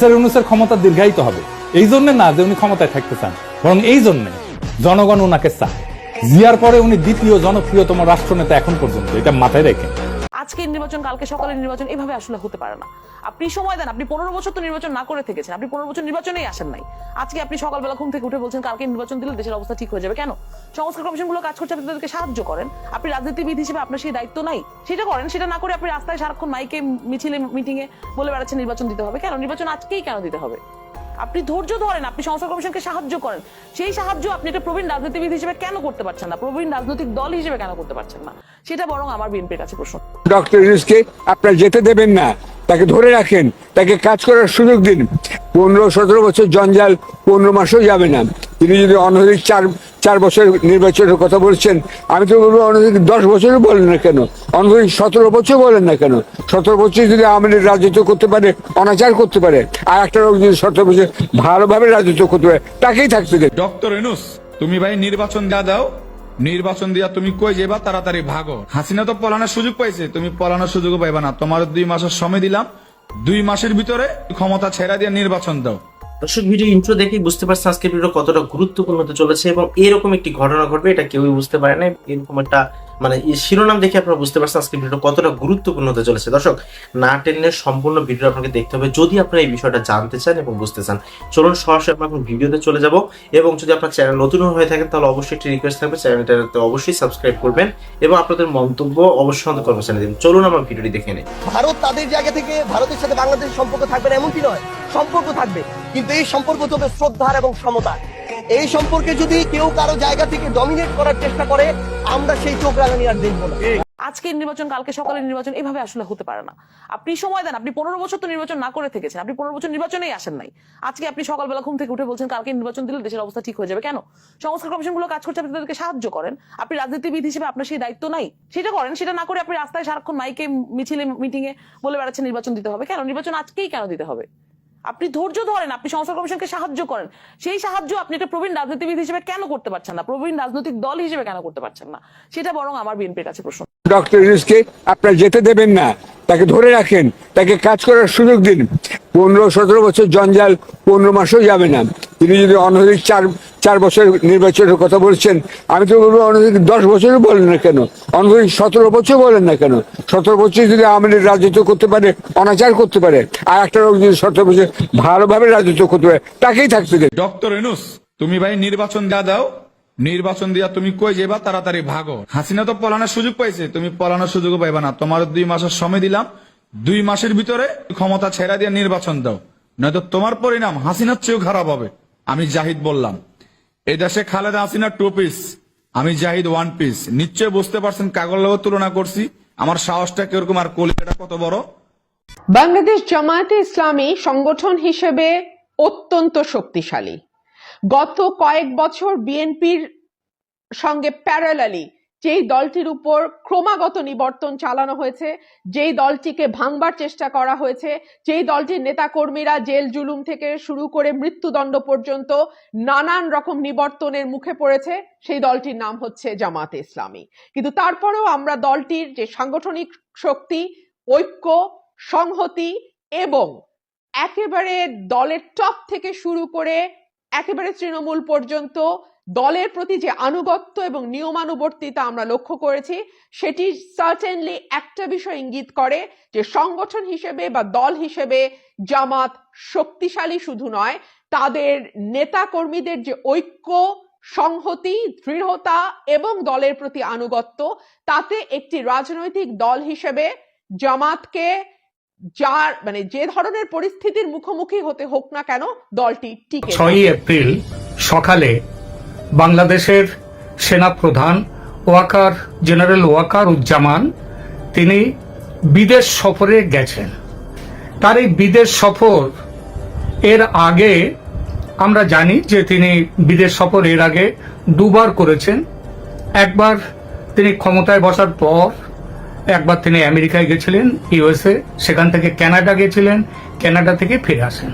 Sir ইউনুসের ক্ষমতা দীর্ঘায়িত হবে। এই জন্য না যে উনি ক্ষমতায় থাকতে চান, বরং এই জন্য জনগণ ওনাকে চায়। জিয়ার পরে উনি দ্বিতীয় জনপ্রিয়তম রাষ্ট্রনেতা এখন পর্যন্ত, এটা মাথায় রেখে। আজকে নির্বাচন, কালকে সকালে নির্বাচন, এভাবে আসলে হতে পারে না। আপনি সময় দেন, আপনি পনেরো বছর তো নির্বাচন না করে থেকেছেন, আপনি পনেরো বছর নির্বাচনেই আসেন নাই। আজকে আপনি সকালবেলা ঘুম থেকে উঠে বলছেন, কালকে নির্বাচন দিলে দেশের অবস্থা ঠিক হয়ে যাবে। কেন? সংস্কার কমিশনগুলো কাজ করছে, আপনি তাদেরকে সাহায্য করেন। আপনি রাজনীতিবিদ হিসেবে আপনার সেই দায়িত্ব নাই। সেটা করেন, সেটা না করে আপনি রাস্তায় সারাক্ষণ মাইকে মিছিলে মিটিং এ বলে বেড়াচ্ছেন, নির্বাচন দিতে হবে। কেন? নির্বাচন আজকেই কেন দিতে হবে? আপনি ধৈর্য ধরেন, আপনি সংস্কার কমিশনকে সাহায্য করেন। সেই সাহায্য আপনি একটা প্রবীণ রাজনীতিবিদ হিসেবে কেন করতে পারছেন না? প্রবীণ রাজনৈতিক দল হিসেবে কেন করতে পারছেন না? সেটা বরং আমার বিএনপির কাছে প্রশ্ন। ডক্টর ইউনুসকে আপনার যেতে দেবেন না। তাকে ধরে রাখেন, তাকে কাজ করার সুযোগ দিন। পনেরো, সতেরো বছর জঞ্জাল, পনেরো মাসও যাবে না। তিনি যদি অনধিক চার চার বছর নির্বাচনের কথা বলছেন, আমি তো বলব অনধিক দশ বছরও বলেন না কেন? অনধিক সতেরো বছর বলেন না কেন? সতেরো বছর যদি আমাদের রাজত্ব করতে পারে, অনাচার করতে পারে, আর একটা লোক যদি সতেরো বছর ভালোভাবে রাজত্ব করতে পারে, তাকেই থাকতে দেন। ডক্টর এনুস, তুমি ভাই নির্বাচন দিয়া দাও নির্বাচন দিয়া তুমি কই যাবা তাড়াতাড়ি ভাগো। হাসিনা তো পলানোর সুযোগ পাইছে, তুমি পলানোর সুযোগ পাইবা না। তোমার দুই মাসের সময় দিলাম, দুই মাসের ভিতরে ক্ষমতা ছেড়া দিয়ে নির্বাচন দাও। দর্শক ভিডিও ইন্ট্রো দেখে বুঝতে পারছে আজকে ভিডিও কতটা গুরুত্বপূর্ণ চলেছে, এবং এরকম একটি ঘটনা ঘটবে, এটা কেউই বুঝতে পারে না এরকম একটা মানে শিরোনাম দেখে আপনারা বুঝতে পারছেন আজকে ভিডিও কতটা গুরুত্বপূর্ণ হতে চলেছে। দর্শক, না টেনে সম্পূর্ণ ভিডিও আপনাকে দেখতে হবে যদি আপনারা এই বিষয়টা জানতে চান এবং বুঝতে চান। চলুন সরাসরি আমরা এখন ভিডিওতে চলে যাব এবং যদি আপনার চ্যানেল নতুন হয়ে থাকেন তাহলে অবশ্যই একটি রিকোয়েস্ট থাকবে। চ্যানেলটাতে অবশ্যই সাবস্ক্রাইব করবেন এবং আপনাদের মন্তব্য অবশ্যই আমাদের কর্মচারী দিন। চলুন আমরা ভিডিওটি দেখে নিই। ভারত তাদের জায়গা থেকে ভারতের সাথে বাংলাদেশের সম্পর্ক থাকবে না, এমনটি নয়। সম্পর্ক থাকবে, কিন্তু এই সম্পর্ক হবে শ্রদ্ধার এবং সমতার। এই সম্পর্কে যদি কেউ কারও জায়গা থেকে ডমিনেট করার চেষ্টা করে আমরা সেই চোখ রাঙানি আর দেখব না। আজকে নির্বাচন কালকে সকালে নির্বাচন এভাবে আসলে হতে পারে না। আপনি সময় দেন আপনি পনেরো বছর তো নির্বাচন না করে থেকেছেন আপনি পনেরো বছর নির্বাচনেই আসেন নাই। আজকে আপনি সকালবেলা ঘুম থেকে উঠে বলছেন কালকে নির্বাচন দিলে দেশের অবস্থা ঠিক হয়ে যাবে। কেন? সংস্কার কমিশনগুলো কাজ করছে আপনি তাদেরকে সাহায্য করেন। আপনি রাজনীতিবিদ হিসেবে আপনার সেই দায়িত্ব নাই। সেটা করেন সেটা না করে আপনি রাস্তায় সারাক্ষণ মাইকে মিছিলে মিটিং এ বলে বেড়াচ্ছেন নির্বাচন দিতে হবে। কেন? নির্বাচন আজকেই কেন দিতে হবে? আপনি ধৈর্য ধরেন, আপনি সংস্কার কমিশনকে সাহায্য করেন। সেই সাহায্য আপনি একটা প্রবীণ রাজনীতিবিদ হিসেবে কেন করতে পারছেন না? প্রবীণ রাজনৈতিক দল হিসেবে কেন করতে পারছেন না? সেটা বরং আমার বিএনপির কাছে প্রশ্ন। ডক্টর ইউনুসকে আপনার যেতে দেবেন না। তাকে ধরে রাখেন, তাকে কাজ করার সুযোগ দিন। পনেরো, সতেরো বছর জঞ্জাল পনেরো মাসও যাবে না। তিনি যদি অনধিক চার চার বছর নির্বাচনের কথা বলছেন। আমি তো বলব অনধিক দশ বছরও বলেন না কেন? অনধিক সতেরো বছর বলেন না কেন? সতেরো বছর যদি আমাদের রাজত্ব করতে পারে, অনাচার করতে পারে, আর একটা লোক যদি সতেরো বছর ভালোভাবে রাজত্ব করতে পারে, তাকেই থাকতে দেন। ডক্টর এনুস, তুমি ভাই নির্বাচন দিয়া দাও, নির্বাচন দিয়া তুমি কই যাবা তাড়াতাড়ি ভাগো। হাসিনা তো পলানোর সুযোগ পাইছে, তুমি পলানোর সুযোগ পাইবা না। তোমার দুই মাসের সময় দিলাম, দুই মাসের ভিতরে ক্ষমতা ছেড়া দিয়ে নির্বাচন দাও। নয়তো তোমার পরিণাম হাসিনার চেয়েও খারাপ হবে, আমি জাহিদ বললাম। এই দেশে খালেদা হাসিনা টু পিস আমি জাহিদ ওয়ান পিস নিশ্চয় বুঝতে পারছেন কাগজ তুলনা করছি। আমার সাহসটা কীরকম আর কলিকাটা কত বড়? বাংলাদেশ জামায়াতে ইসলামী সংগঠন হিসেবে অত্যন্ত শক্তিশালী। গত কয়েক বছর বিএনপির সঙ্গে প্যারালালি যেই দলটির উপর ক্রমাগত নিবর্তন চালানো হয়েছে, যেই দলটিকে ভাঙবার চেষ্টা করা হয়েছে, যেই দলটির নেতাকর্মীরা জেল জুলুম থেকে শুরু করে মৃত্যুদণ্ড পর্যন্ত নানান রকম নিবর্তনের মুখে পড়েছে, সেই দলটির নাম হচ্ছে জামাতে ইসলামী। কিন্তু তারপরেও আমরা দলটির যে সাংগঠনিক শক্তি, ঐক্য, সংহতি এবং একেবারে দলের টপ থেকে শুরু করে একেবারে তৃণমূল পর্যন্ত দলের প্রতি যে আনুগত্য এবং নিয়মানুবর্তিতা আমরা লক্ষ্য করেছি, সেটি সার্টেনলি একটা বিষয় ইঙ্গিত করে যে সংগঠন হিসেবে বা দল হিসেবে জামাত শক্তিশালী শুধু নয়, তাদের নেতা কর্মীদের যে ঐক্য, সংহতি, দৃঢ়তা এবং দলের প্রতি আনুগত্য, তাতে একটি রাজনৈতিক দল হিসেবে জামাতকে যার মানে যে ধরনের পরিস্থিতির মুখোমুখি হতে হোক না কেন দলটি টিকে ছয়ই এপ্রিল সকালে বাংলাদেশের সেনাপ্রধান ওয়াকার জেনারেল ওয়াকার উজ্জামান তিনি বিদেশ সফরে গেছেন। তার এই বিদেশ সফর এর আগে আমরা জানি যে তিনি বিদেশ সফর এর আগে দুবার করেছেন। একবার তিনি ক্ষমতায় বসার পর একবার তিনি আমেরিকায় গেছিলেন, ইউএসএ, সেখান থেকে কানাডা গেছিলেন, কানাডা থেকে ফিরে আসেন।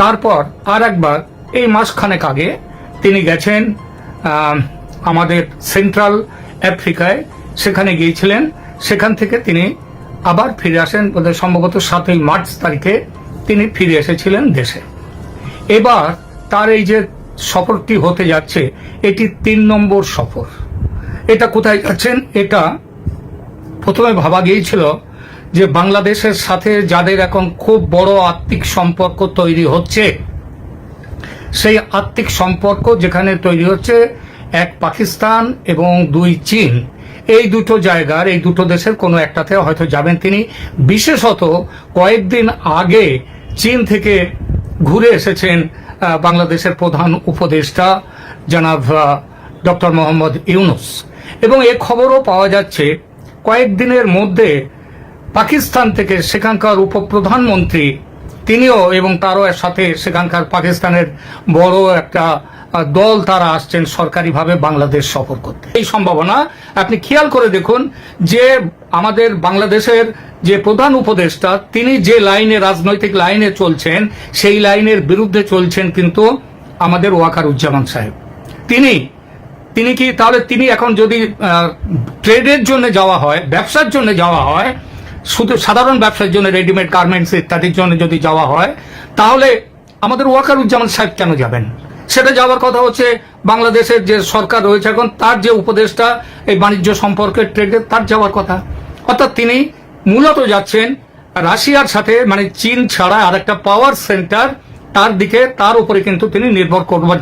তারপর আর একবার এই মাসখানেক আগে তিনি গেছেন আমাদের সেন্ট্রাল আফ্রিকায়, সেখানে গিয়েছিলেন, সেখান থেকে তিনি আবার ফিরে আসেন সম্ভবত সাতই মার্চ তারিখে তিনি ফিরে এসেছিলেন দেশে। এবার তার এই যে সফরটি হতে যাচ্ছে, এটি তিন নম্বর সফর। এটা কোথায় যাচ্ছেন? এটা প্রথমে ভাবা গিয়েছিল যে বাংলাদেশের সাথে যাদের এখন খুব বড় আত্মিক সম্পর্ক তৈরি হচ্ছে, সেই আত্মিক সম্পর্ক যেখানে তৈরি হচ্ছে এক পাকিস্তান এবং দুই চীন। এই দুটো জায়গার, এই দুটো দেশের কোনো একটাতে হয়তো যাবেন তিনি। বিশেষত কয়েকদিন আগে চীন থেকে ঘুরে এসেছেন বাংলাদেশের প্রধান উপদেষ্টা জনাব ডক্টর মোহাম্মদ ইউনুস। এবং এ খবরও পাওয়া যাচ্ছে কয়েকদিনের মধ্যে পাকিস্তান থেকে সেখানকার উপপ্রধানমন্ত্রী, তিনিও এবং তারও সাথে সেখানকার পাকিস্তানের বড় একটা দল তারা আসছেন সরকারিভাবে বাংলাদেশ সফর করতে। এই সম্ভাবনা, আপনি খেয়াল করে দেখুন যে আমাদের বাংলাদেশের যে প্রধান উপদেষ্টা, তিনি যে লাইনে, রাজনৈতিক লাইনে চলছেন, সেই লাইনের বিরুদ্ধে চলছেন কিন্তু আমাদের ওয়াকার উজ্জামান সাহেব। তিনি তিনি কি, তাহলে তিনি এখন যদি ট্রেডের জন্য যাওয়া হয়, ব্যবসার জন্য যাওয়া হয়, শুধু সাধারণ ব্যবসার জন্য রেডিমেড গার্মেন্টস ইত্যাদির জন্য যদি যাওয়া হয়, তাহলে আমাদের ওয়াকারুজ্জামান সাহেব কেন যাবেন? সেটা যাওয়ার কথা হচ্ছে, বাংলাদেশের যে সরকার রয়েছে এখন, তার যে উপদেষ্টা এই বাণিজ্য সম্পর্কে ট্রেডের তার যাওয়ার কথা। অর্থাৎ তিনি মূলত যাচ্ছেন রাশিয়ার সাথে মানে চীন ছাড়া আর একটা পাওয়ার সেন্টার তার দিকে, তার উপরে কিন্তু তিনি নির্ভর করবার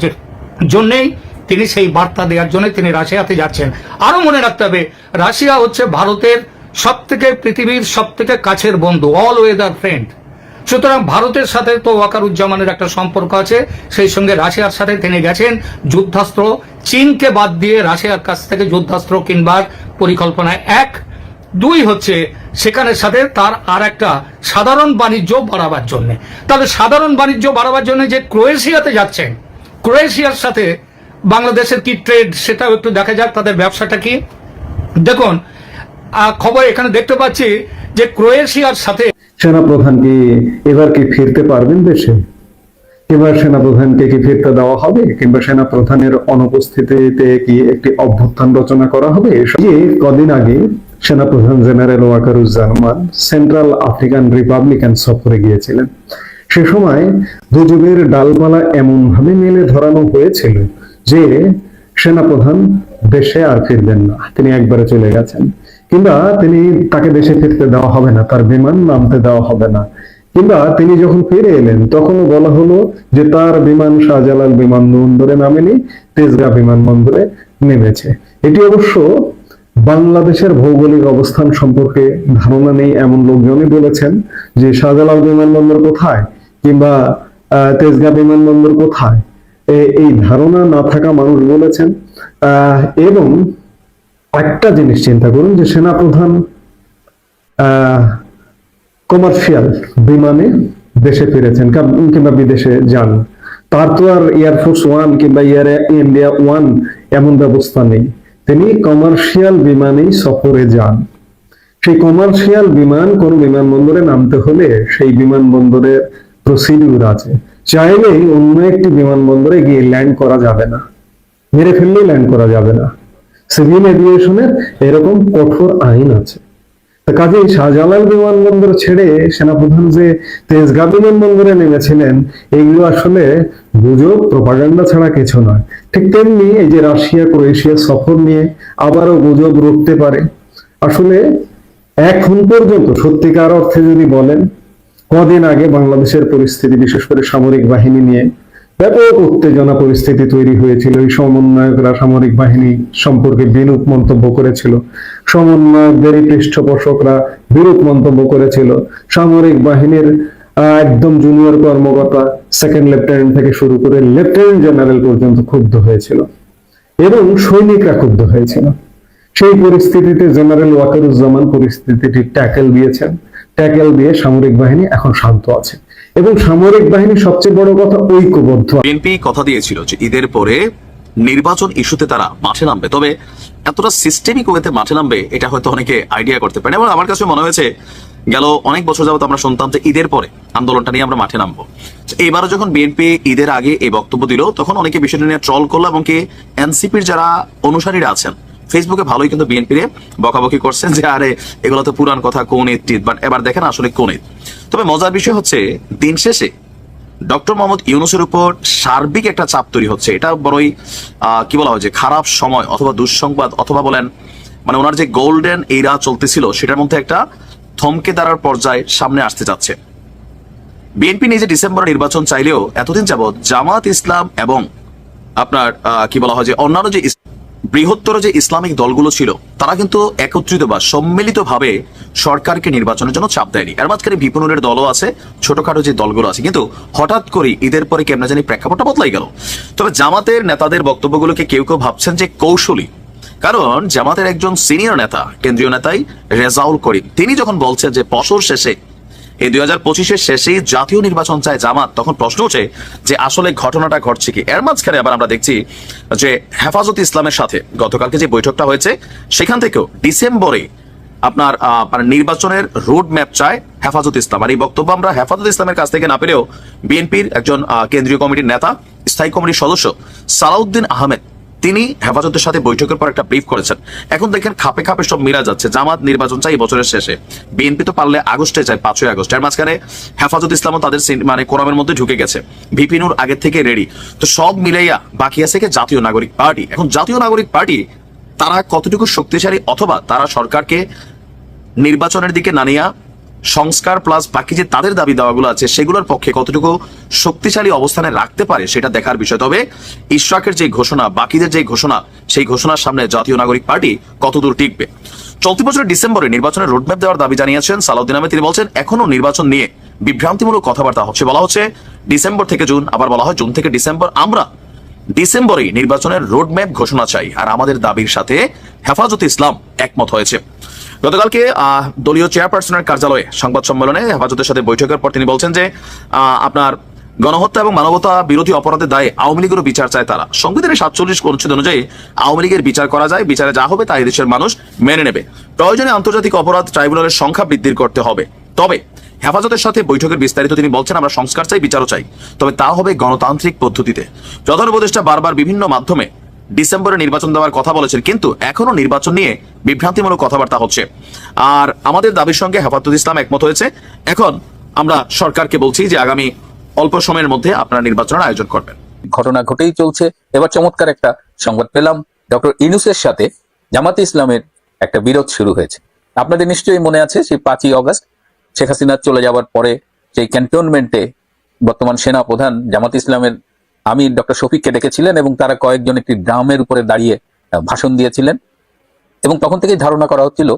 জন্যেই তিনি সেই বার্তা দেওয়ার জন্য তিনি রাশিয়াতে যাচ্ছেন। আরও মনে রাখতে হবে, রাশিয়া হচ্ছে ভারতের সব থেকে পৃথিবীর সব থেকে কাছের বন্ধু অল ওয়েদার ফ্রেন্ড সুতরাং ভারতের সাথে তো ওয়াকারুজ্জামানের একটা সম্পর্ক আছে, সেই সঙ্গে রাশিয়ার সাথে তিনি গেছেন যুদ্ধাস্ত্র। চীনকে বাদ দিয়ে রাশিয়ার কাছ থেকে যুদ্ধাস্ত্র কিনবার পরিকল্পনায় এক। দুই হচ্ছে, সেখানের সাথে তার আর একটা সাধারণ বাণিজ্য বাড়াবার জন্য। তবে সাধারণ বাণিজ্য বাড়াবার জন্য যে ক্রোয়েশিয়াতে যাচ্ছেন, ক্রোয়েশিয়ার সাথে বাংলাদেশের কি ট্রেড সেটাও একটু দেখা যাক, তাদের ব্যবসাটা কি। দেখুন খবর এখানে দেখতে পাচ্ছি যে ক্রোয়েশিয়ার সাথে সেনাপ্রধান কি এবার কি ফিরতে পারবেন দেশে? এবার সেনাপ্রধানকে কি ফিরতে দেওয়া হবে? কিংবা সেনাপ্রধানের অনুপস্থিতিতে কি একটি অভ্যুত্থান রচনা করা হবে? কদিন আগে সেনাপ্রধান general Wakeruzzaman Central African Republican সফরে গিয়েছিলেন। সে সময় দুযুগের ডালপালা এমন ভাবে মেলে ধরানো হয়েছিল। যে সেনাপ্রধান দেশে আর ফিরবেন না। তিনি একবারে চলে গেছেন। কিংবা তিনি তাকে দেশে ফিরতে দেওয়া হবে না, তার বিমান নামতে দেওয়া হবে না। কিংবা তিনি যখন ফিরে এলেন, তখনও বলা হলো যে তার বিমান শাহজালাল বিমানবন্দরে নামেনি, তেজগাঁ বিমানবন্দরে নেমেছে। এটি অবশ্য বাংলাদেশের ভৌগোলিক অবস্থান সম্পর্কে ধারণা নেই এমন লোকজনই বলেছেন যে শাহজালাল বিমানবন্দর কোথায়, কিংবা তেজগাঁ বিমানবন্দর কোথায়। এই ধারণা না থাকা মানুষ বলেছেন। এবং একটা জিনিস চিন্তা করুন যে সেনাপ্রধান কমার্শিয়াল বিমানে দেশে ফিরেছেন কিংবা বিদেশে যান। তার তো আর এয়ারফোর্স ওয়ান কিংবা এয়ার ইন্ডিয়া ওয়ান এমন ব্যবস্থা নেই। তিনি কমার্শিয়াল বিমানেই সফরে যান। সেই কমার্শিয়াল বিমান কোন বিমানবন্দরে নামতে হলে সেই বিমানবন্দরের প্রসিডিউর আছে। চাইলেই অন্য একটি বিমানবন্দরে গিয়ে ল্যান্ড করা যাবে না। মেরে ফেললেই ল্যান্ড করা যাবে না। সিভিল এভিয়েশনের এরকম কঠোর আইন আছে। কাজেই শাহজালাল বিমানবন্দর ছেড়ে সেনাপ্রধান যে তেজগাঁ বিমানবন্দরে নেমেছিলেন, এগুলো আসলে গুজব প্রপাগান্ডা ছাড়া কিছু নয়। ঠিক তেমনি এই যে রাশিয়া, ক্রোয়েশিয়া সফর নিয়ে আবারও গুজব রুখতে পারে। আসলে এখন পর্যন্ত সত্যিকার অর্থে যদি বলেন কদিন আগে বাংলাদেশের পরিস্থিতি, বিশেষ করে সামরিক বাহিনী নিয়ে ব্যাপক উত্তেজনা পরিস্থিতি তৈরি হয়েছিল। এই সমন্বয়করা সামরিক বাহিনী সম্পর্কে বিরূপ মন্তব্য করেছিল। সমন্বয়কদেরই পৃষ্ঠপোষকরা বিরূপ মন্তব্য করেছিল। সামরিক বাহিনীর একদম জুনিয়র কর্মকর্তা সেকেন্ড লেফটেন্যান্ট থেকে শুরু করে লেফটেন্যান্ট জেনারেল পর্যন্ত ক্ষুব্ধ হয়েছিল এবং সৈনিকরা ক্ষুব্ধ হয়েছিল। সেই পরিস্থিতিতে জেনারেল ওয়াকারুজ্জামান পরিস্থিতিটি ট্যাকেল দিয়েছেন। ট্যাকেল দিয়ে সামরিক বাহিনী এখন শান্ত আছে। এবং সামরিক বাহিনী সবচেয়ে বড় কথা ঐক্যবদ্ধ। বিএনপি কথা দিয়েছিল যে ঈদের পরে নির্বাচন ইস্যুতে তারা মাঠে নামবে। তবে এতটা সিস্টেমিক ওয়েতে মাঠে নামবে, এটা হয়তো অনেকে আইডিয়া করতে পারে এবং আমার কাছে মনে হয়েছে, গেল অনেক বছর যাবত আমরা শুনতাম যে ঈদের পরে আন্দোলনটা নিয়ে আমরা মাঠে নামবো। এবারও যখন বিএনপি ঈদের আগে এই বক্তব্য দিল, তখন অনেকে বিষয়টা নিয়ে ট্রল করল এবং কি এনসিপির যারা অনুসারীরা আছেন ফেসবুকে ভালোই কিন্তু বিএনপি বকাবকি করছেন যে, আরে, এগুলো তো পুরান কথা, কোন ইট বাট এবার দেখেন আসলে কোন ঈদ। তবে মজার বিষয় হচ্ছে, দিন শেষে ডক্টর মোহাম্মদ ইউনুসের উপর সার্বিক একটা চাপ তৈরি হচ্ছে। এটা বড়ই কি বলা হয় যে, খারাপ সময় অথবা দুঃসংবাদ অথবা বলেন মানে ওনার যে গোল্ডেন এরা চলতেছিল, সেটার মধ্যে একটা থমকে দাঁড়ার পর্যায়ে সামনে আসতে যাচ্ছে। বিএনপি নিজে ডিসেম্বরে নির্বাচন চাইলেও এতদিন যাবৎ জামাত ইসলাম এবং আপনার কি বলা হয় যে, অন্যান্য যে বৃহত্তর যে ইসলামিক দলগুলো ছিল, তারা কিন্তু একত্রিত বা সম্মিলিত ভাবে সরকারকে নির্বাচনের জন্য চাপ দেয়নি। এর মাঝখানে বিপণনের দলও আছে, ছোটখাটো যে দলগুলো আছে। কিন্তু হঠাৎ করে ঈদের পরে কেমন জানি প্রেক্ষাপটটা বদলাই গেল? তবে জামাতের নেতাদের বক্তব্যগুলোকে কেউ কেউ ভাবছেন যে কৌশলী। কারণ জামাতের একজন সিনিয়র নেতা, কেন্দ্রীয় নেতাই রেজাউল করিম, তিনি যখন বলছেন যে বছর শেষে এই দুই হাজার পঁচিশের শেষেই জাতীয় নির্বাচন চায় জামাত। তখন প্রশ্ন উঠে যে আসলে ঘটনাটা ঘটছে কি? এর মাঝখানে আবার আমরা দেখছি যে হেফাজত ইসলামের সাথে গতকালকে যে বৈঠকটা হয়েছে, সেখান থেকেও ডিসেম্বরে আপনার মানে নির্বাচনের রোড ম্যাপ চায় হেফাজত ইসলাম। আর এই বক্তব্য আমরা হেফাজত ইসলামের কাছ থেকে না পেলেও বিএনপির একজন কেন্দ্রীয় কমিটির নেতা, স্থায়ী কমিটির সদস্য সালাউদ্দিন আহমেদ তিনি হেফাজতের সাথে বৈঠকের পর একটা ব্রিফ করেছেন। এখন দেখেন খাপে খাপে সব মিলা যাচ্ছে। জামাত নির্বাচন চাই বছরের শেষে। বিএনপি তো পারলে আগস্টে চায়, পাঁচই আগস্ট। এর মাঝখানে হেফাজত ইসলামও তাদের মানে কোরআমের মধ্যে ঢুকে গেছে। ভিপিনুর আগে থেকে রেডি তো সব মিলাইয়া বাকি আছে কি জাতীয় নাগরিক পার্টি? এখন জাতীয় নাগরিক পার্টি, তারা কতটুকু শক্তিশালী অথবা তারা সরকারকে নির্বাচনের দিকে নানিয়া সংস্কার প্লাস বাকি যে তাদের দাবি দাওয়াগুলো আছে, সেগুলোর পক্ষে কতটুকু শক্তিশালী অবস্থানে রাখতে পারে সেটা দেখার বিষয়। তবে ইশরাকের যে ঘোষণা, বাকিদের যে ঘোষণা, সেই ঘোষণার সামনে জাতীয় নাগরিক পার্টি কতদূর টিকবে? চলতি বছরের ডিসেম্বরে নির্বাচনের রোডম্যাপ দেওয়ার দাবি জানিয়েছেন সালাউদ্দিন আহমেদ। তিনি বলছেন, এখনও নির্বাচন নিয়ে বিভ্রান্তিমূলক কথাবার্তা হচ্ছে। বলা হচ্ছে, ডিসেম্বর থেকে জুন, আবার বলা হয় জুন থেকে ডিসেম্বর। আমরা ডিসেম্বরে নির্বাচনের রোডম্যাপ ঘোষণা চাই। আর আমাদের দাবির সাথে হেফাজতে ইসলাম একমত হয়েছে। গতকালকে দলীয় চেয়ারপারসনের কার্যালয়ে সংবাদ সম্মেলনে হেফাজতের সাথে বৈঠকের পর তিনি বলছেন যে আপনার গণহত্যা এবং মানবতা বিরোধী অপরাধের দায়ে আওয়ামী লীগেরও বিচার চায় তারা। সংবিধানের সাতচল্লিশ অনুচ্ছেদ অনুযায়ী আওয়ামী লীগের বিচার করা যায়, বিচারে যা হবে তা এই দেশের মানুষ মেনে নেবে। প্রয়োজনে আন্তর্জাতিক অপরাধ ট্রাইব্যুনালের সংখ্যা বৃদ্ধি করতে হবে। তবে হেফাজতের সাথে বৈঠকের বিস্তারিত তিনি বলছেন, আমরা সংস্কার চাই, বিচারও চাই। তবে তা হবে গণতান্ত্রিক পদ্ধতিতে। প্রধান উপদেষ্টা বারবার বিভিন্ন মাধ্যমে ডিসেম্বরে নির্বাচন দেওয়ার কথা বলেছেন, কিন্তু এখনও নির্বাচন নিয়ে বিভ্রান্তিমূলক কথাবার্তা হচ্ছে। আর আমাদের দাবির সঙ্গে হেফাজত ইসলাম একমত হয়েছে। এখন আমরা সরকারকে বলছি যে আগামী অল্প সময়ের মধ্যে আপনারা নির্বাচনের আয়োজন করবেন। ঘটনা ঘটেই চলছে। এবার চমৎকার একটা সংবাদ পেলাম। ডক্টর ইনুসের সাথে জামাতে ইসলামের একটা বিরোধ শুরু হয়েছে। আপনাদের নিশ্চয়ই মনে আছে সেই পাঁচই অগস্ট, শেখ হাসিনা চলে যাওয়ার পরে সেই ক্যান্টনমেন্টে বর্তমান সেনা প্রধান জামাত ইসলামের আমির ডক্টর শফিককে ডেকেছিলেন এবং তারা কয়েকজন একটি ড্রামের উপরে দাঁড়িয়ে ভাষণ দিয়েছিলেন। এবং তখন থেকেই ধারণা করা হচ্ছিল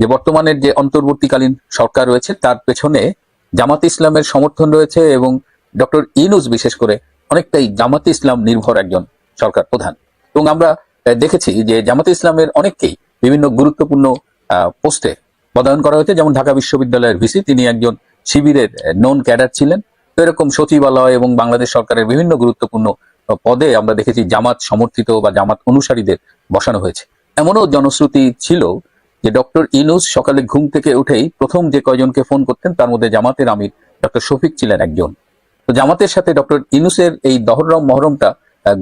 যে বর্তমানের যে অন্তর্বর্তীকালীন সরকার রয়েছে, তার পেছনে জামাত ইসলামের সমর্থন রয়েছে এবং ডক্টর ইনুস বিশেষ করে অনেকটাই জামাতে ইসলাম নির্ভর একজন সরকার প্রধান। এবং আমরা দেখেছি যে জামাতে ইসলামের অনেককেই বিভিন্ন গুরুত্বপূর্ণ পোস্টে পদায়ন করা হয়েছে। যেমন ঢাকা বিশ্ববিদ্যালয়ের ভিসি, তিনি একজন শিবিরের নন ক্যাডার ছিলেন। তো এরকম সচিবালয় এবং বাংলাদেশ সরকারের বিভিন্ন গুরুত্বপূর্ণ পদে আমরা দেখেছি জামাত সমর্থিত বা জামাত অনুসারীদের বসানো হয়েছে। এমনও জনশ্রুতি ছিল যে ডক্টর ইনুস সকালে ঘুম থেকে উঠেই প্রথম যে কয়জনকে ফোন করতেন তার মধ্যে জামাতের আমির ডক্টর শফিক ছিলেন একজন। তো জামাতের সাথে ডক্টর ইনুসের এই দহরম মহরমটা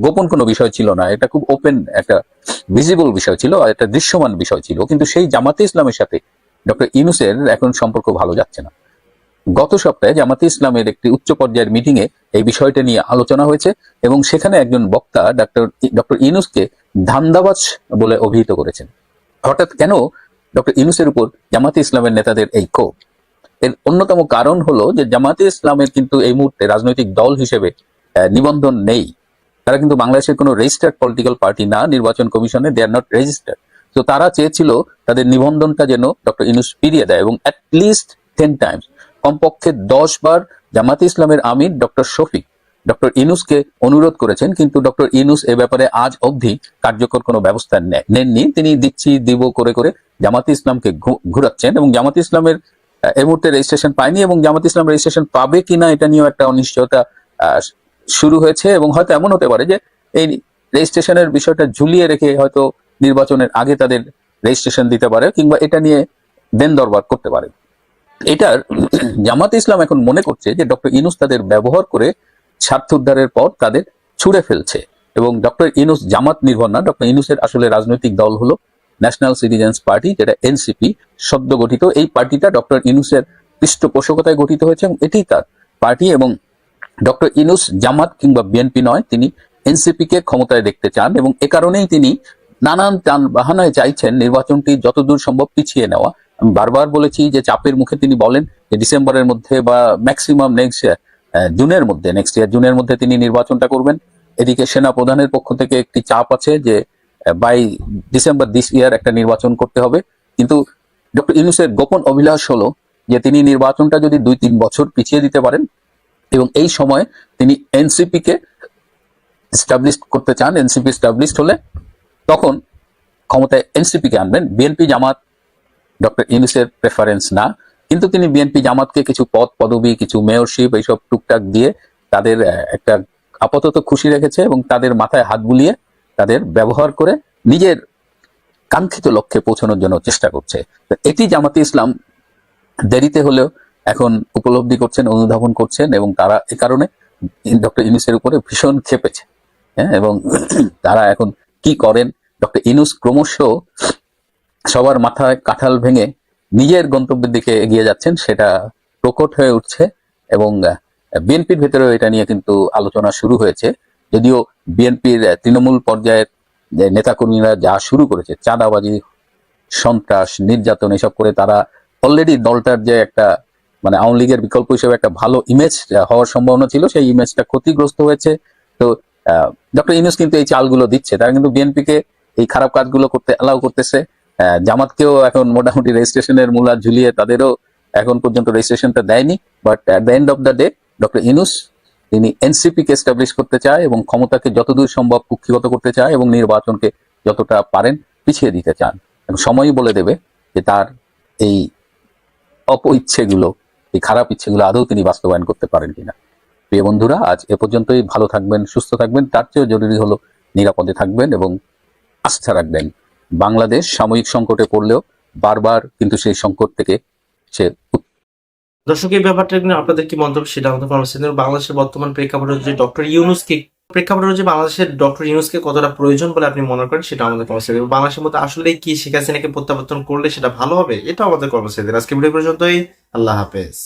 গোপন কোনো বিষয় ছিল না। এটা খুব ওপেন একটা ভিজিবল বিষয় ছিল, একটা দৃশ্যমান বিষয় ছিল। কিন্তু সেই জামাতে ইসলামের সাথে ডক্টর ইনুসের এখন সম্পর্ক ভালো যাচ্ছে না। গত সপ্তাহে জামাতে ইসলামের একটি উচ্চ পর্যায়ের মিটিং এ এই বিষয়টা নিয়ে আলোচনা হয়েছে এবং সেখানে একজন বক্তা ডক্টর ডক্টর ইনুসকে ধান্দাবাজ বলে অভিহিত করেছেন। হঠাৎ কেন ডক্টর ইনুসের উপর জামাতে ইসলামের নেতাদের এই ক্ষোভ? এর অন্যতম কারণ হলো যে জামাতে ইসলামের কিন্তু এই মুহূর্তে রাজনৈতিক দল হিসেবে নিবন্ধন নেই। তারা কিন্তু বাংলাদেশের কোনো রেজিস্টার্ড পলিটিক্যাল পার্টি না, নির্বাচন কমিশনে দে আর নট রেজিস্টার্ড তো তারা চেয়েছিল তাদের নিবন্ধনটা যেন ডক্টর ইনুস ফিরিয়ে দেয় এবং লিস্ট টেন টাইমস কমপক্ষে দশ বার জামাতে ইসলামের আমির ডক্টর শফিক, ডক্টর ইনুসকে অনুরোধ করেছেন, কিন্তু ডক্টর ইনুস এ ব্যাপারে আজ অবধি কার্যকর কোনো ব্যবস্থা নেননি। তিনি দিচ্ছি, দিব, করে করে জামাতে ইসলামকে ঘুরাচ্ছেন এবং জামাতে ইসলামের এই মুহূর্তে রেজিস্ট্রেশন পায়নি এবং জামাত ইসলাম রেজিস্ট্রেশন পাবে কিনা এটা নিয়েও একটা অনিশ্চয়তা শুরু হয়েছে এবং হয়তো এমন হতে পারে যে এই রেজিস্ট্রেশনের বিষয়টা ঝুলিয়ে রেখে হয়তো নির্বাচনের আগে তাদের রেজিস্ট্রেশন দিতে পারে কিংবা এটা নিয়ে দেন দরবার করতে পারে। এটার জামাত ইসলাম এখন মনে করছে যে ডক্টর ইনুস তাদের ব্যবহার করে স্বার্থ উদ্ধারের পর তাদের ছুড়ে ফেলছে। এবং ডক্টর ইনুস জামাত নির্ভর না, ডক্টর ইনুসের আসলে রাজনৈতিক দল হলো ন্যাশনাল সিটিজেন্স পার্টি, যেটা এনসিপি সদ্য গঠিত। এই পার্টিটা ডক্টর ইনুসের পৃষ্ঠপোষকতায় গঠিত হয়েছে এবং এটি তার পার্টি এবং ডক্টর ইনুস জামাত কিংবা বিএনপি নয়, তিনি এনসিপি কে ক্ষমতায় দেখতে চান এবং এ কারণেই তিনি নানান টান বাহানায় চাইছেন নির্বাচনটি যতদূর সম্ভব পিছিয়ে নেওয়া। বারবার বলেছি যে চাপের মুখে তিনি বলেন যে ডিসেম্বরের মধ্যে বা ম্যাক্সিমাম নেক্সট ইয়ার জুনের মধ্যে নেক্সট ইয়ার জুনের মধ্যে তিনি নির্বাচনটা করবেন। এদিকে সেনা প্রধানের পক্ষ থেকে একটি চাপ আছে যে বাই ডিসেম্বর দিস ইয়ার একটা নির্বাচন করতে হবে। কিন্তু ডক্টর ইউনুসের গোপন অভিলাষ হলো যে তিনি নির্বাচনটা যদি দুই তিন বছর পিছিয়ে দিতে পারেন এবং এই সময় তিনি এনসিপি কে এস্টাবলিশ করতে চান, এনসিপি এস্টাবলিশ হলে, তখন ক্ষমতায় এনসিপি কে আনবেন। বিএনপি জামাত ডক্টর ইউনুসের প্রেফারেন্স না। কিন্তু তিনি বিএনপি জামাতকে কিছু পদ, পদবি, কিছু মেয়রশিপ এইসব টুকটাক দিয়ে তাদের একটা আপাতত খুশি রেখেছে এবং তাদের মাথায় হাত বুলিয়ে তাদের ব্যবহার করে নিজের কাঙ্ক্ষিত লক্ষ্যে পৌঁছানোর জন্য চেষ্টা করছে। এটি জামাতে ইসলাম দেরিতে হলেও এখন উপলব্ধি করছেন, অনুধাবন করছেন এবং তারা এ কারণে ডক্টর ইনুসের উপরে ভীষণ ক্ষেপেছে। হ্যাঁ এবং তারা এখন কি করেন? ডক্টর ইনুস ক্রমশ সবার মাথায় কাঁঠাল ভেঙে নিজের গন্তব্যের দিকে এগিয়ে যাচ্ছেন, সেটা প্রকট হয়ে উঠছে এবং বিএনপির ভেতরেও এটা নিয়ে কিন্তু আলোচনা শুরু হয়েছে। যদিও বিএনপির তৃণমূল পর্যায়ের নেতাকর্মীরা যা শুরু করেছে, চাঁদাবাজি, সন্ত্রাস, নির্যাতন, এসব করে তারা অলরেডি দলটার যে একটা মানে আওয়ামী লীগের বিকল্প হিসেবে একটা ভালো ইমেজ হওয়ার সম্ভাবনা ছিল, সেই ইমেজটা ক্ষতিগ্রস্ত হয়েছে। তো ডক্টর ইউনুস কিন্তু এই চালগুলো দিচ্ছে। তারা কিন্তু বিএনপিকে এই খারাপ কাজগুলো করতে অ্যালাউ করতেছে। জামাতকেও এখন মোটামুটি রেজিস্ট্রেশনের মূলা ঝুলিয়ে তাদেরও এখন পর্যন্ত রেজিস্ট্রেশনটা দেয়নি। But at the end of the day doctor Yunus তিনি এনসিপি কে এস্টাবলিশ করতে চায় এবং ক্ষমতাকে যতদূর সম্ভব কুক্ষিগত করতে চায় এবং নির্বাচনকে যতটা পারেন পিছিয়ে দিতে চান। এবং সময়ই বলে দেবে যে তার এই অপ ইচ্ছেগুলো, এই খারাপ ইচ্ছেগুলো আদৌ তিনি বাস্তবায়ন করতে পারেন কিনা। প্রিয় বন্ধুরা, আজ এ পর্যন্তই। ভালো থাকবেন, সুস্থ থাকবেন। তার চেয়েও জরুরি হলো নিরাপদে থাকবেন এবং আস্থা রাখবেন। বাংলাদেশ সাময়িক সংকটে পড়লেও বারবার কিন্তু সেই সংকট থেকে সে দর্শক, এই ব্যাপারটা নিয়ে আপনাদের কি মন্তব্য সেটা আমাদের কনভারসেশন বাংলাদেশের বর্তমান প্রেক্ষাপট যে ডক্টর ইউনুসকে প্রেক্ষাপট যে বাংলাদেশের ডক্টর ইউনুসকে কতটা প্রয়োজন বলে আপনি মনে করেন সেটা আমাদের কনভারসেশন বাংলাদেশের মধ্যে আসলে কি শেখ হাসিনাকে প্রত্যাবর্তন করলে সেটা ভালো হবে? এটা আমাদের কনভারসেশন আজকে ভিডিও পর্যন্তই। আল্লাহ হাফেজ।